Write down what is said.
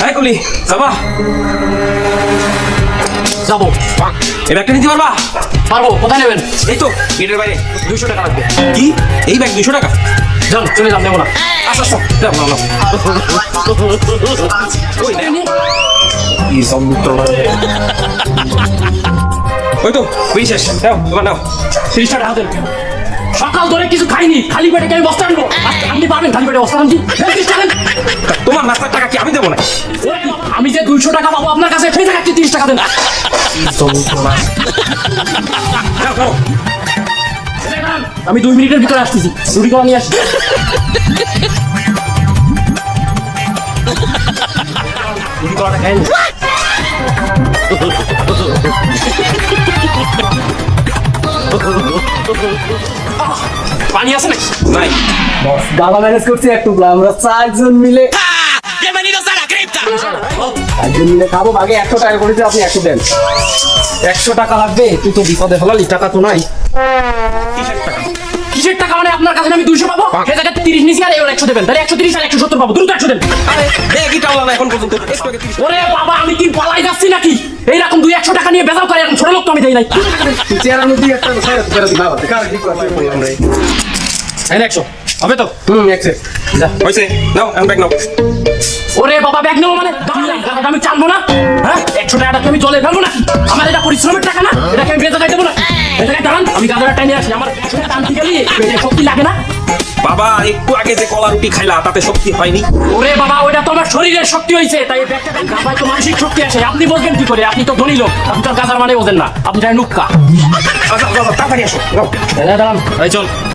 হ্যাঁ কলি যাবা? যাব। এই ব্যাগটা নিতে পারবা? পারব কোথায় নেবেন? এই তো গেটের বাইরে। দুইশো টাকা লাগবে। কি? এই ব্যাগ দুশো টাকা? যান চলে যান নেব না। আচ্ছা আচ্ছা না। ওই তো শেষ। নাও তিরিশ টাকা সকাল ধরে কিছু খাইনি খালি পেটে বস্তা আনব? আপনি পারবেন খালি পেটে বস্তা আনছি। এই। তোমার নাস্তার টাকা কি আমি দেবো না আপনার কাছে সেই টাকা তিরিশ টাকা দেন। আমি দুই মিনিটের ভিতরে আসতেছি। রুটি করা নিয়ে আসছি রুটি করাটা খাই পানি আছে নাকি? নাই গালা ম্যানেজ করছি একটু আমরা চারজন মিলে চারজন মিলে খাব আগে একশো টাকা করেছে আপনি একশো দেন। একশো টাকা লাগবে? তুই তো বিপদে ফেলালি টাকা তো নাই। কিসের টাকা? মানে আপনার কাছে আমি দুইশো পাবো? সে জায়গায় তিরিশ নিচে আর এবার একশো দেবেন। তাহলে একশো তিরিশ আর একশো সত্তর পাবো। দ্রুত একশো দেন। ওরে বাবা আমি কি পালাই যাচ্ছি নাকি? এইরকম দুই একশো টাকা নিয়ে বেজাল করে এরকম ছোট লোক তো আমি দেই নাই। একশো। হবে তো? হুম, একশো। হয়েছে নাও এখন ব্যাগ নাও। ব্যাগ নেব মানে? টাকাটা আমি টানবো না। হ্যাঁ? একশো টাকাটা আমি জলে ফেলব না? আমার এটা পরিশ্রমের টাকা না? এটাকে আমি বেঁচে দেবো না? এটাকে দাঁড়ান আমি গাঁদাটা টাইনে আসি। আমার টানতে গেলে শক্তি লাগে না? বাবা একটু আগে যে কলা রুটি খাইলা তাতে শক্তি হয়নি। ওরে বাবা ওটা তো আমার শরীরের শক্তি হয়েছে তাই গাঁজায় তো মানসিক শক্তি আসে। আপনি বলবেন কি করে? আপনি তো ধনী লোক আপনি তো গাঁজার মানে বোঝেন না। আপনি তাই নুক্কা। আচ্ছা আচ্ছা, তাড়াতাড়ি আসো। দাঁড়ান চল।